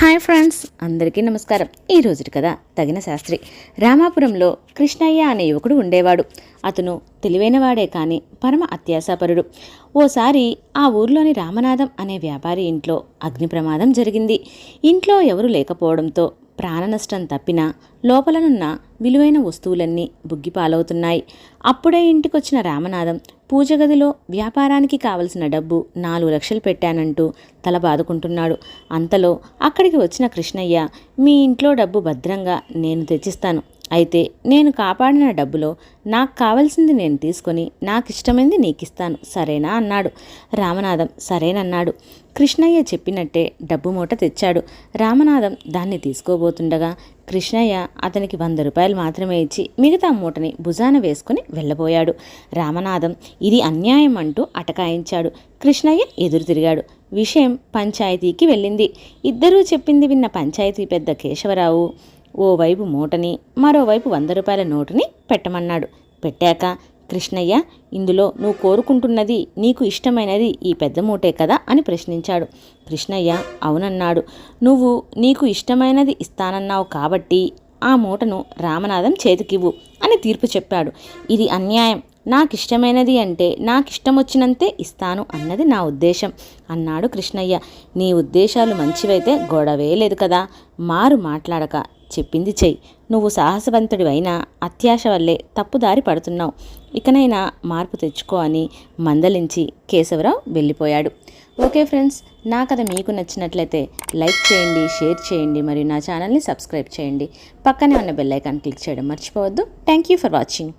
Hi friends అందరికీ నమస్కారం. ఈ రోజుటి కదా తగిన శాస్త్రి. రామాపురంలో కృష్ణయ్య అనే యువకుడు ఉండేవాడు. అతను తెలివైనవాడే కానీ పరమ అత్యాశాపరుడు. ఓసారి ఆ ఊర్లోని రామనాథం అనే వ్యాపారి ఇంట్లో అగ్ని ప్రమాదం జరిగింది. ఇంట్లో ఎవరు లేకపోవడంతో ప్రాణ నష్టం తప్పినా లోపలనున్న విలువైన వస్తువులన్నీ బుగ్గిపాలవుతున్నాయి. అప్పుడే ఇంటికొచ్చిన రామనాథం పూజ గదిలో వ్యాపారానికి కావలసిన డబ్బు నాలుగు లక్షలు పెట్టానంటూ తల బాదుకుంటున్నాడు. అంతలో అక్కడికి వచ్చిన కృష్ణయ్య మీ ఇంట్లో డబ్బు భద్రంగా నేను తెచ్చిస్తాను. అయితే నేను కాపాడిన డబ్బులో నాకు కావలసింది నేను తీసుకొని నాకు ఇష్టమైంది నీకు ఇస్తాను సరేనా అన్నాడు. రామనాథం సరేనన్నాడు. కృష్ణయ్య చెప్పినట్టే డబ్బు మూట తెచ్చాడు. రామనాథం దాన్ని తీసుకోబోతుండగా కృష్ణయ్య అతనికి వంద రూపాయలు మాత్రమే ఇచ్చి మిగతా మూటని భుజాన వేసుకుని వెళ్ళబోయాడు. రామనాథం ఇది అన్యాయం అంటూ అటకాయించాడు. కృష్ణయ్య ఎదురు తిరిగాడు. విషయం పంచాయతీకి వెళ్ళింది. ఇద్దరూ చెప్పింది విన్న పంచాయతీ పెద్ద కేశవరావు ఓవైపు మూటని మరోవైపు వంద రూపాయల నోటుని పెట్టమన్నాడు. పెట్టాక కృష్ణయ్య ఇందులో నువ్వు కోరుకుంటున్నది నీకు ఇష్టమైనది ఈ పెద్ద మూటే కదా అని ప్రశ్నించాడు. కృష్ణయ్య అవునన్నాడు. నువ్వు నీకు ఇష్టమైనది ఇస్తానన్నావు కాబట్టి ఆ మూటను రామనాథం చేతికివ్వు అని తీర్పు చెప్పాడు. ఇది అన్యాయం. నాకు ఇష్టమైనది అంటే నాకు ఇష్టం వచ్చినంతే ఇస్తాను అన్నది నా ఉద్దేశం అన్నాడు కృష్ణయ్య. నీ ఉద్దేశాలు మంచివైతే గొడవే లేదు కదా. మారు మాట్లాడక. చెప్పింది చెయ్యి. నువ్వు సాహసవంతుడివైనా అత్యాశ వల్లే తప్పుదారి పడుతున్నావు. ఇకనైనా మార్పు తెచ్చుకో అని మందలించి కేశవరావు వెళ్ళిపోయాడు. ఓకే ఫ్రెండ్స్ నా కథ మీకు నచ్చినట్లయితే లైక్ చేయండి షేర్ చేయండి మరియు నా ఛానల్ని సబ్స్క్రైబ్ చేయండి. పక్కనే ఉన్న బెల్ ఐకాన్ క్లిక్ చేయడం మర్చిపోవద్దు. Thank you for watching.